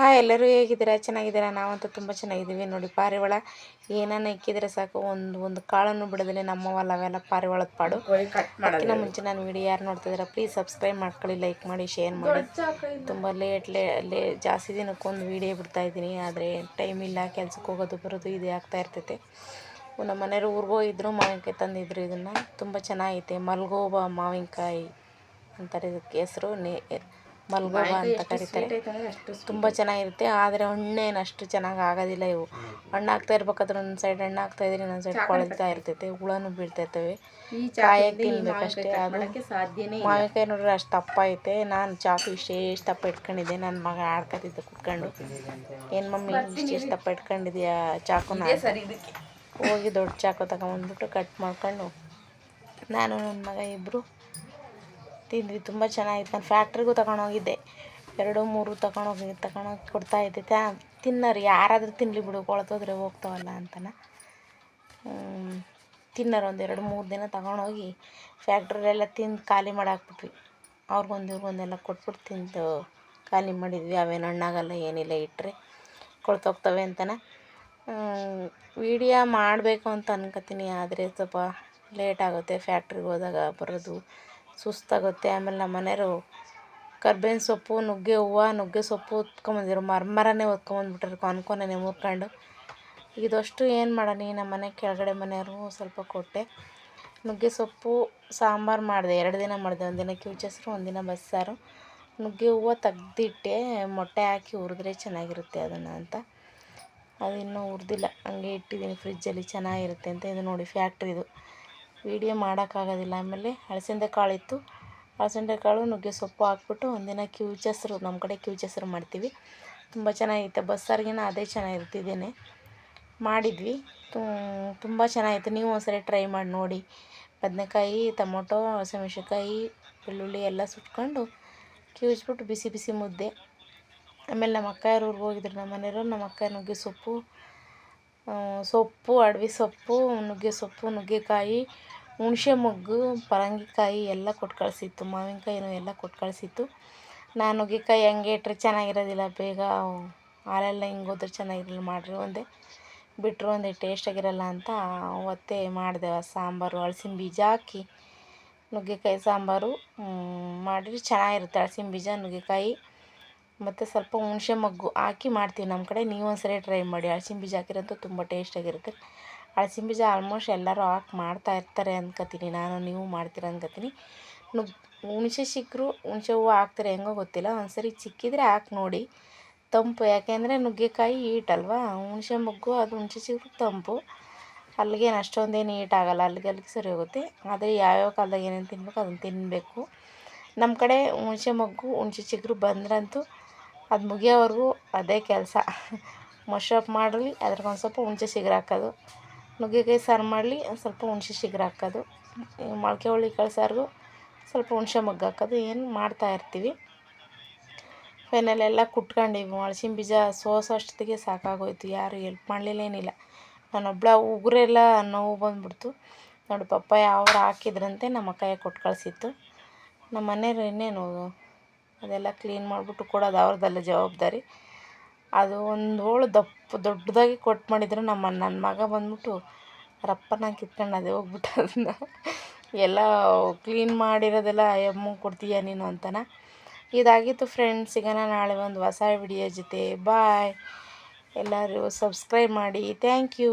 Hi ಎಲ್ಲರೂ ಹೇಗಿದ್ದೀರಾ? ಚೆನ್ನಾಗಿದ್ದೀರಾ? ನಾವಂತೂ ತುಂಬ ಚೆನ್ನಾಗಿದ್ದೀವಿ. ನೋಡಿ ಪಾರಿವಾಳ ಏನಾನ ಇಕ್ಕಿದ್ರೆ ಸಾಕು. ಒಂದು ಒಂದು ಕಾಳನ್ನು ಬಿಡೋದಿಲ್ಲ ನಮ್ಮವಲ್ಲ ಅವೆಲ್ಲ ಪಾರಿವಾಳದ ಪಾಡು. ಅದಕ್ಕಿಂತ ಮುಂಚೆ ನಾನು ವಿಡಿಯೋ ಯಾರು ನೋಡ್ತಿದ್ದೀರಾ ಪ್ಲೀಸ್ ಸಬ್ಸ್ಕ್ರೈಬ್ ಮಾಡ್ಕೊಳ್ಳಿ ಲೈಕ್ ಮಾಡಿ ಶೇರ್ ಮಾಡಿ. ತುಂಬ ಲೇಟ್ ಲೇ ಲೇ ಜಾಸ್ತಿ ದಿನಕ್ಕೊಂದು ವಿಡಿಯೋ ಬಿಡ್ತಾ ಇದ್ದೀನಿ. ಆದರೆ ಟೈಮ್ ಇಲ್ಲ ಕೆಲ್ಸಕ್ಕೆ ಹೋಗೋದು ಬರೋದು ಇದು ಆಗ್ತಾ ಇರ್ತೈತೆ. ನಮ್ಮ ಮನೆಯವರು ಊರಿಗೆ ಹೋಗಿದ್ರು ಮಾವಿನಕಾಯಿ ತಂದಿದ್ರು ಇದನ್ನು. ತುಂಬ ಚೆನ್ನಾಗೈತೆ. ಮಲ್ಗೋಬ ಮಾವಿನಕಾಯಿ ಅಂತಾರೆ ಇದಕ್ಕೆ ಹೆಸರು. ನೇ ಮಲ್ಗೋಬ ಅಂತ ಕರೀತಾರೆ. ತುಂಬ ಚೆನ್ನಾಗಿರುತ್ತೆ ಆದರೆ ಹಣ್ಣೇನು ಅಷ್ಟು ಚೆನ್ನಾಗಿ ಆಗೋದಿಲ್ಲ ಇವು. ಹಣ್ಣು ಆಗ್ತಾ ಇರ್ಬೇಕಾದ್ರೆ ಒಂದು ಸೈಡ್ ಹಣ್ಣು ಆಗ್ತಾ ಇದ್ರೆ ಇನ್ನೊಂದು ಸೈಡ್ ಕೊಳ್ತಾ ಇರ್ತೈತೆ ಹುಳನೂ ಬೀಳ್ತಾ ಇರ್ತವೆ ಕಾಯಾಗಿ ತಿನ್ಬೇಕಷ್ಟೇ ಅದು ಮಾವಿನಕಾಯಿ ನೋಡ್ರೆ ಅಷ್ಟು ತಪ್ಪ ಐತೆ. ನಾನು ಚಾಕು ಇಷ್ಟೇ ತಪ್ಪ ದಪ್ಪ ಇಟ್ಕೊಂಡಿದ್ದೆ ನನ್ನ ಮಗ ಆಡ್ಕೊತಿದ್ದೆ ಕುತ್ಕೊಂಡು. ಏನು ಮಮ್ಮಿ ಇಷ್ಟು ತಪ್ಪ ದಪ್ಪ ಇಟ್ಕೊಂಡಿದ್ಯಾ ಚಾಕುನ ಹೋಗಿ ದೊಡ್ಡ ಚಾಕು ತಗೊಂಬಂದ್ಬಿಟ್ಟು ಕಟ್ ಮಾಡ್ಕೊಂಡು ನಾನು ನನ್ನ ಮಗ ಇಬ್ಬರು ತಿಂದ್ವಿ, ತುಂಬ ಚೆನ್ನಾಗಿತ್ತು. ನಾನು ಫ್ಯಾಕ್ಟ್ರಿಗೂ ತಗೊಂಡೋಗಿದ್ದೆ ಎರಡು, ಮೂರು ತಗೊಂಡೋಗಿ ತಗೊಂಡೋಗಿ ಕೊಡ್ತಾಯಿದ್ದೆ ತ್ಯಾ, ತಿನ್ನೋರು, ಯಾರಾದರೂ ತಿನ್ನಲಿ ಬಿಡು, ಕೊಳ್ತೋದ್ರೆ ಹೋಗ್ತಾವಲ್ಲ ಅಂತನ. ತಿನ್ನೋರು ಒಂದು ಎರಡು, ಮೂರು ದಿನ ತಗೊಂಡೋಗಿ ಫ್ಯಾಕ್ಟ್ರಿಲೆಲ್ಲ ತಿಂದು ಖಾಲಿ ಮಾಡಾಕ್ಬಿಟ್ವಿ. ಅವ್ರಿಗೊಂದು, ಇವ್ರಿಗೊಂದೆಲ್ಲ ಕೊಟ್ಬಿಟ್ಟು ತಿಂದು ಖಾಲಿ ಮಾಡಿದ್ವಿ. ಅವೇನು ಹಣ್ಣಾಗಲ್ಲ, ಏನಿಲ್ಲ ಇಟ್ಟರೆ ಕೊಳ್ತೋಗ್ತವೆ ಅಂತನ. ವೀಡಿಯೋ ಮಾಡಬೇಕು ಅಂತ ಅನ್ಕೋತೀನಿ ಆದರೆ ಸ್ವಲ್ಪ ಲೇಟ್ ಆಗುತ್ತೆ. ಫ್ಯಾಕ್ಟ್ರಿಗೆ ಹೋದಾಗ ಬರೋದು. ಸುಸ್ತಾಗುತ್ತೆ. ಆಮೇಲೆ ನಮ್ಮ ಮನೆಯವರು ಕರ್ಬೇವಿನ ಸೊಪ್ಪು, ನುಗ್ಗೆ ಹೂವು, ನುಗ್ಗೆ ಸೊಪ್ಪು ಹೊತ್ಕೊಂಬಂದಿರು ಮರ್ಮರನೇ ಹೊತ್ಕೊಂಬಂದ್ಬಿಟ್ರು ಕೊನೆ ಕೊನೆನೇ ಮುರ್ಕೊಂಡು ಇದಷ್ಟು ಏನು ಮಾಡೋಣ? ನಮ್ಮ ಮನೆ ಕೆಳಗಡೆ ಮನೆಯವರು ಸ್ವಲ್ಪ ಕೊಟ್ಟೆ. ನುಗ್ಗೆ ಸೊಪ್ಪು, ಸಾಂಬಾರು ಮಾಡಿದೆ. ಎರಡು ದಿನ ಮಾಡಿದೆ. ಒಂದಿನ ಕಿವುಚೆಸ್ರು ಒಂದಿನ ಬಸ್ಸಾರು. ನುಗ್ಗೆ ಹೂವು ತೆಗ್ದಿಟ್ಟೆ. ಮೊಟ್ಟೆ ಹಾಕಿ ಹುರಿದ್ರೆ ಚೆನ್ನಾಗಿರುತ್ತೆ ಅದನ್ನು ಅಂತ. ಅದು ಇನ್ನೂ ಹುರಿದಿಲ್ಲ. ಹಂಗೆ ಇಟ್ಟಿದ್ದೀನಿ ಫ್ರಿಜ್ಜಲ್ಲಿ. ಚೆನ್ನಾಗಿರುತ್ತೆ ಅಂತ ಇದು ನೋಡಿ ಫ್ಯಾಕ್ಟ್ರಿದು. ವೀಡಿಯೋ ಮಾಡೋಕ್ಕಾಗೋದಿಲ್ಲ. ಆಮೇಲೆ ಹಳಸಿಂದೆ ಕಾಳು ಇತ್ತು ಹಳಸಿಂದೆ ಕಾಳು ನುಗ್ಗೆ ಸೊಪ್ಪು ಹಾಕ್ಬಿಟ್ಟು ಒಂದಿನ ಕಿವುಚೆಸ್ರು ನಮ್ಮ ಕಡೆ ಕಿವುಚೆಸ್ರು ಮಾಡ್ತೀವಿ. ತುಂಬ ಚೆನ್ನಾಗಿತ್ತು ಬಸ್ಸಾರಿಗಿನ ಅದೇ ಚೆನ್ನಾಗಿರ್ತಿದ್ದೇನೆ ಮಾಡಿದ್ವಿ. ತುಂಬ ಚೆನ್ನಾಗಿತ್ತು. ನೀವು ಒಂದ್ಸರಿ ಟ್ರೈ ಮಾಡಿ ನೋಡಿ. ಬದನೆಕಾಯಿ, ಟೊಮೊಟೊ, ಹಸಿಮೆಣ್ಸಿನ್ಕಾಯಿ, ಬೆಳ್ಳುಳ್ಳಿ ಎಲ್ಲ ಸುಟ್ಕೊಂಡು ಕ್ಯೂಚ್ಬಿಟ್ಟು ಬಿಸಿ ಬಿಸಿ ಮುದ್ದೆ. ಆಮೇಲೆ ನಮ್ಮ ಅಕ್ಕ ಊರಿಗೆ ಹೋಗಿದ್ರು. ನಮ್ಮ ಮನೆಯವರು, ನಮ್ಮ ಅಕ್ಕ ನುಗ್ಗೆ ಸೊಪ್ಪು ಸೊಪ್ಪು, ಅಡವಿ ಸೊಪ್ಪು, ನುಗ್ಗೆ ಸೊಪ್ಪು, ನುಗ್ಗೆಕಾಯಿ, ಹುಣ್ಸೆ ಮೊಗ್ಗು, ಪರಂಗಿಕಾಯಿ ಎಲ್ಲ ಕೊಟ್ಟು ಕಳಿಸಿತ್ತು. ಮಾವಿನಕಾಯಿನೂ ಎಲ್ಲ ಕೊಟ್ಟು ಕಳಿಸಿತ್ತು. ನಾನು ನುಗ್ಗೆಕಾಯಿ ಹಂಗೆ ಇಟ್ಟರೆ ಚೆನ್ನಾಗಿರೋದಿಲ್ಲ. ಬೇಗ ಹಾಲೆಲ್ಲ ಹಿಂಗೋದ್ರೆ ಚೆನ್ನಾಗಿರಲ್ಲ. ಮಾಡಿರಿ ಒಂದೇ. ಬಿಟ್ಟರು ಒಂದೇ. ಟೇಸ್ಟಾಗಿರಲ್ಲ ಅಂತ ಅವತ್ತೇ ಮಾಡಿದೆ. ಸಾಂಬಾರು ಹಳಸಿನ ಬೀಜ ಹಾಕಿ ನುಗ್ಗೆಕಾಯಿ ಸಾಂಬಾರು ಮಾಡಿದ್ರೆ ಚೆನ್ನಾಗಿರುತ್ತೆ. ಹಳಸಿನ ಬೀಜ, ನುಗ್ಗೆಕಾಯಿ. ಮತ್ತು ಸ್ವಲ್ಪ ಹುಣಸೆ ಮಗ್ಗು ಹಾಕಿ ಮಾಡ್ತೀವಿ ನಮ್ಮ ಕಡೆ. ನೀವು ಒಂದು ಸರಿ ಟ್ರೈ ಮಾಡಿ. ಹಲ್ಸಿನ ಬೀಜ ಹಾಕಿರಂತೂ ತುಂಬ ಟೇಸ್ಟಾಗಿರುತ್ತೆ ಹಲ್ಸಿನ ಬೀಜ ಆಲ್ಮೋಸ್ಟ್ ಎಲ್ಲರೂ ಹಾಕಿ ಮಾಡ್ತಾ ಇರ್ತಾರೆ ಅನ್ಕೋತೀನಿ ನಾನು. ನೀವು ಮಾಡ್ತೀರ ಅನ್ಕೋತೀನಿ. ಹುಣಸೆ ಸಿಕ್ಕರು ಹುಣಸೆ ಹೂವು ಹಾಕ್ತಾರೆ ಹೆಂಗೋ ಗೊತ್ತಿಲ್ಲ. ಒಂದ್ಸರಿ ಚಿಕ್ಕಿದ್ರೆ ಹಾಕಿ ನೋಡಿ. ತಂಪು. ಯಾಕೆಂದರೆ ನುಗ್ಗೆಕಾಯಿ ಹೀಟಲ್ವಾ ಹುಣಸೆ ಮಗ್ಗು, ಅದು ಹುಣಸೆ ಸಿಕ್ಕರು ತಂಪು. ಅಲ್ಲಿಗೇನು ಅಷ್ಟೊಂದೇನು ಈಟಾಗಲ್ಲ ಅಲ್ಲಿಗೆ ಅಲ್ಲಿಗೆ ಸರಿ ಹೋಗುತ್ತೆ. ಆದರೆ ಯಾವ್ಯಾವ ಕಾಲದಾಗ ಏನೇನು ತಿನ್ಬೇಕು ಅದನ್ನು ತಿನ್ನಬೇಕು ನಮ್ಮ ಕಡೆ ಹುಣಸೆ ಮಗ್ಗು, ಹುಣಸೆ ಚಿಗುರು ಬಂದ್ರಂತೂ ಅದು ಮುಗಿಯೋವರೆಗೂ ಅದೇ ಕೆಲಸ. ಮಶ್ರಪ್ ಮಾಡಲಿ ಅದ್ರಾಗೊಂದು ಸ್ವಲ್ಪ ಹುಣಸೆ ಚಿಗ್ರು ಹಾಕೋದು. ನುಗ್ಗೆಕಾಯಿ ಸಾರು ಮಾಡಲಿ, ಒಂದು ಸ್ವಲ್ಪ ಹುಣಸೆ ಚಿಗ್ರು ಹಾಕೋದು. ಮೊಳಕೆ ಹುಳಿ ಸಾರಿಗೂ ಸ್ವಲ್ಪ ಹುಣಸೆ ಮಗ್ಗ ಹಾಕೋದು. ಏನು ಮಾಡ್ತಾ ಇರ್ತೀವಿ. ಫೈನಲ್ ಎಲ್ಲ ಕುಟ್ಕೊಂಡಿವಿ. ಹಲ್ಸಿನ ಬೀಜ ಸೋಸೋ ಅಷ್ಟೊತ್ತಿಗೆ ಸಾಕಾಗೋಯ್ತು. ಯಾರು ಎಲ್ಪ್ ಮಾಡಲಿಲ್ಲ, ಏನಿಲ್ಲ. ನಾನೊಬ್ಳ ಉಗುರೆಲ್ಲ ನೋವು ಬಂದುಬಿಡ್ತು. ನೋಡಿ ಪಪ್ಪಾಯ ಅವ್ರು ಹಾಕಿದ್ರಂತೆ ನಮ್ಮ ಅಕ್ಕಯ್ಯ ಕೊಟ್ಟು ಕಳಿಸಿತ್ತು. ನಮ್ಮ ಮನೆಯವ್ರು ಇನ್ನೇನು ಅದೆಲ್ಲ ಕ್ಲೀನ್ ಮಾಡಿಬಿಟ್ಟು ಕೊಡೋದು ಅವ್ರದ್ದೆಲ್ಲ ಜವಾಬ್ದಾರಿ. ಅದು ಒಂದು ಹೋಳು ದಪ್ಪ ದೊಡ್ಡದಾಗಿ ಕೊಟ್ಟು ಮಾಡಿದ್ರು ನಮ್ಮ ನನ್ನ ಮಗ ಬಂದ್ಬಿಟ್ಟು, ರಪ್ಪನ ಕಿತ್ಕೊಂಡು ಅದೇ ಹೋಗ್ಬಿಟ್ಟು ಅದನ್ನ. ಎಲ್ಲ ಕ್ಲೀನ್ ಮಾಡಿರೋದೆಲ್ಲ ಎಮ್ಮು ಕೊಡ್ತೀಯ ನೀನು ಅಂತನ. ಇದಾಗಿತ್ತು ಫ್ರೆಂಡ್ಸ್ ಸಿಗೋಣ ನಾಳೆ ಒಂದು ಹೊಸ ವಿಡಿಯೋ ಜೊತೆ. ಬಾಯ್ ಎಲ್ಲರೂ ಸಬ್ಸ್ಕ್ರೈಬ್ ಮಾಡಿ. Thank you